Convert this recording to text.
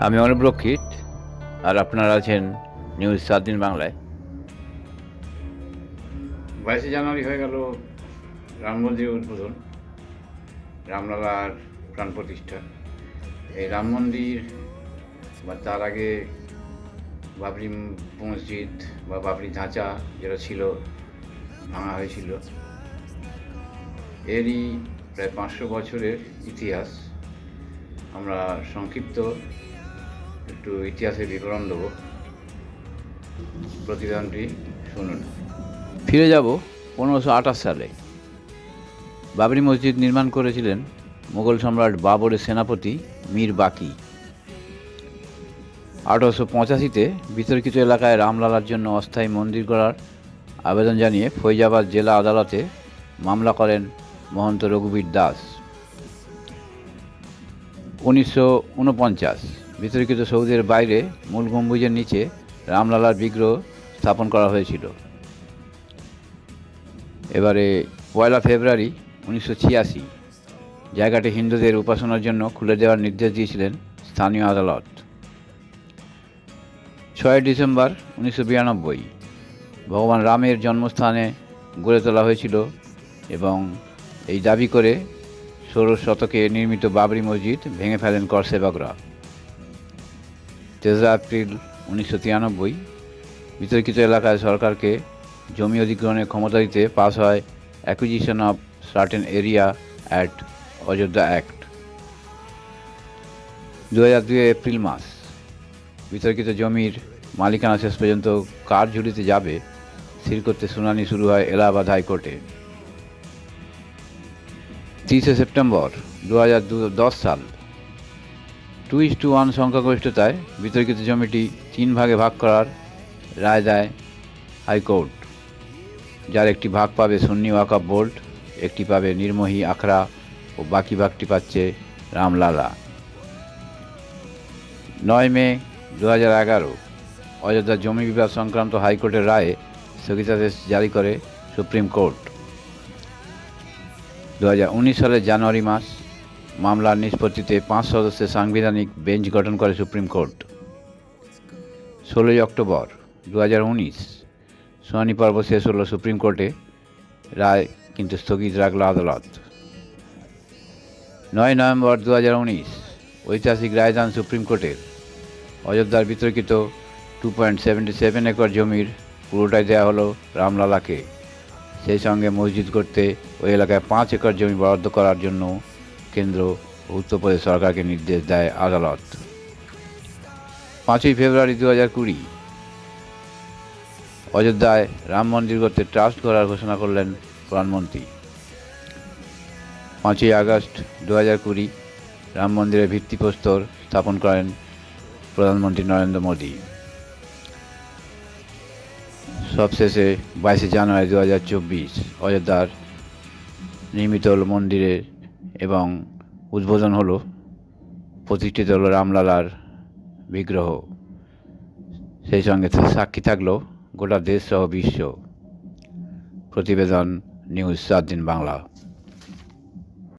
আমি অনুপ রক্ষিত, আর আপনারা আছেন নিউজ সাত দিন বাংলায়। বাইশে জানুয়ারি হয়ে গেল রাম মন্দিরের উদ্বোধন, রামলালার প্রাণ প্রতিষ্ঠা। এই রাম মন্দির বা তার আগে বাবরি মসজিদ বা বাবরি ধাঁচা যেটা ছিল, ভাঙা হয়েছিল। এরই প্রায় পাঁচশো বছরের ইতিহাস। আমরা সংক্ষিপ্ত একটু ইতিহাসের বিবরণ দেবো। প্রতিবেদনটি শুনুন। ফিরে যাব পনেরোশো আঠাশ সালে। বাবরি মসজিদ নির্মাণ করেছিলেন মুঘল সম্রাট বাবরের সেনাপতি মীর বাকি। আঠারোশো পঁচাশিতে বিতর্কিত এলাকায় রামলালার জন্য অস্থায়ী মন্দির করার আবেদন জানিয়ে ফৈজাবাদ জেলা আদালতে মামলা করেন মহন্ত রঘুবীর দাস। উনিশশো উনপঞ্চাশ। বিতর্কিত সৌদির বাইরে মূল গম্বুজের নিচে রামলালার বিগ্রহ স্থাপন করা হয়েছিল। এবারে পয়লা ফেব্রুয়ারি উনিশশো ছিয়াশি, জায়গাটি হিন্দুদের উপাসনার জন্য খুলে দেওয়ার নির্দেশ দিয়েছিলেন স্থানীয় আদালত। ছয় ডিসেম্বর উনিশশো বিরানব্বই, ভগবান রামের জন্মস্থানে গড়ে তোলা হয়েছিল এবং এই দাবি করে ষোড়শ শতকে নির্মিত বাবরি মসজিদ ভেঙে ফেলেন করসেবকরা তেসরা এপ্রিল উনিশশো তিরানব্বই। বিতর্কিত এলাকায় সরকারকে জমি অধিগ্রহণের ক্ষমতা দিতে পাস হয় acquisition of certain area at Ayodhya act. দু হাজার দুই এপ্রিল মাস। বিতর্কিত জমির মালিকানা শেষ পর্যন্ত কার ঝুড়িতে যাবে স্থির করতে শুনানি শুরু হয় এলাহাবাদ হাইকোর্টে। তিরিশে সেপ্টেম্বর দু হাজার দশ সাল। টু ইস টু ওয়ান সংখ্যাগরিষ্ঠতায় বিতর্কিত জমিটি তিন ভাগে ভাগ করার রায় দেয় হাইকোর্ট, যার একটি ভাগ পাবে সুন্নি ওয়াকাব বোর্ড, একটি পাবে নির্মোহী, আখড়া ও বাকি ভাগটি পাচ্ছে রামলালা। নয় মে দু হাজার এগারো অযোধ্যার জমি বিবাদ সংক্রান্ত হাইকোর্টের রায়ে স্থগিতাদেশ জারি করে সুপ্রিম কোর্ট। দু হাজার উনিশ সালের জানুয়ারি মাস মামলার নিষ্পত্তিতে পাঁচ সদস্যের সাংবিধানিক বেঞ্চ গঠন করে সুপ্রিম কোর্ট। ষোলোই অক্টোবর দু হাজার শুনানি পর্ব শেষ হলো সুপ্রিম কোর্টে, রায় কিন্তু স্থগিত রাখল আদালত। নয় নভেম্বর দু হাজার উনিশ, ঐতিহাসিক রায়দান সুপ্রিম কোর্টের। অযোধ্যার বিতর্কিত two point seventy seven acre জমির পুরোটাই দেওয়া হলো রামলালাকে। সেই সঙ্গে মসজিদ করতে ওই এলাকায় পাঁচ একর জমি বরাদ্দ করার জন্য কেন্দ্র উত্তরপ্রদেশ সরকারকে নির্দেশ দেয় আদালত। পাঁচই ফেব্রুয়ারি দু হাজার কুড়ি, অযোধ্যায় রাম মন্দির করতে ট্রাস্ট করার ঘোষণা করলেন প্রধানমন্ত্রী। পাঁচই আগস্ট দু হাজার কুড়ি, রাম মন্দিরের ভিত্তিপ্রস্তর স্থাপন করেন প্রধানমন্ত্রী নরেন্দ্র মোদী। সবশেষে বাইশে জানুয়ারি দু হাজার চব্বিশ, অযোধ্যার নির্মিত হল মন্দিরে এবং উদ্বোধন হলো প্রতিষ্ঠিত হলো রামলালার বিগ্রহ। সেই সঙ্গে সাক্ষী থাকল গোটা দেশ সহ বিশ্ব। প্রতিবেদন নিউজ সাত দিন বাংলা।